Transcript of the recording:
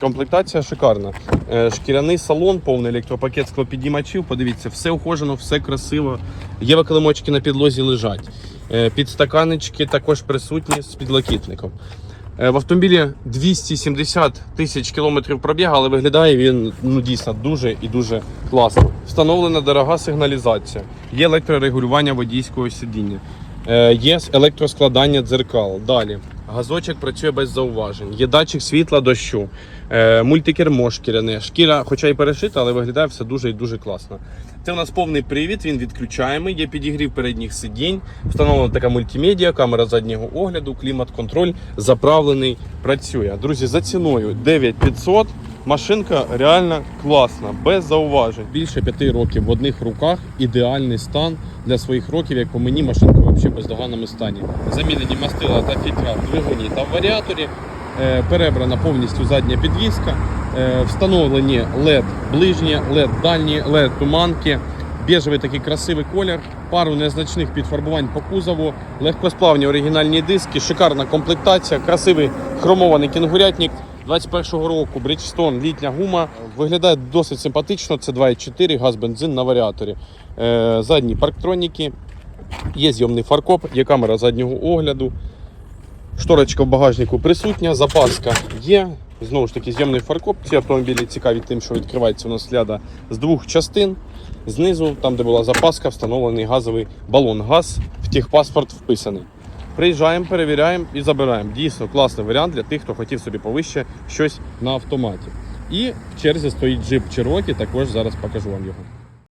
Комплектація шикарна. Е, Шкіряний салон, повний електропакет склопідіймачів. Подивіться, все ухожено, все красиво. Є килимочки на підлозі лежать. Е, Підстаканечки також присутні з підлокітником. Е, В автомобілі 270 тисяч кілометрів пробігу, але виглядає він ну, дійсно дуже і дуже класно. Встановлена дорога сигналізація, є електрорегулювання водійського сидіння, є електроскладання дзеркал. Далі газочок працює без зауважень, є датчик світла дощу, е, мультикермо шкіряне, шкіра, хоча й перешита, але виглядає все дуже і дуже класно. Це у нас повний привід, він відключаємий, є підігрів передніх сидінь, встановлена така мультимедіа, камера заднього огляду, клімат-контроль заправлений, працює. Друзі, за ціною 9500 машинка реально класна, без зауважень. Більше п'яти років в одних руках, ідеальний стан для своїх років, як по мені, машинка взагалі в бездоганному стані. Замінені мастила та фільтра в двигуні та в варіаторі. Е, Перебрана повністю задня підвіска, Е, встановлені LED ближні, LED дальні, LED туманки, біжевий такий красивий колір, пару незначних підфарбувань по кузову, легкосплавні оригінальні диски, шикарна комплектація, красивий хромований кінгурятник. 21-го року Bridgestone літня гума виглядає досить симпатично. Це 2,4 газ бензин на варіаторі. Е, задні парктроніки, є зйомний фаркоп, є камера заднього огляду. Шторочка в багажнику присутня, запаска є. Знову ж таки, зйомний фаркоп. Ці автомобілі цікаві тим, що відкривається у нас ляда з двох частин. Знизу, там де була запаска, встановлений газовий балон. Газ в техпаспорт вписаний. Приїжджаємо, перевіряємо і забираємо. Дійсно класний варіант для тих, хто хотів собі повище щось на автоматі. І в черзі стоїть джип Cherokee, також зараз покажу вам його.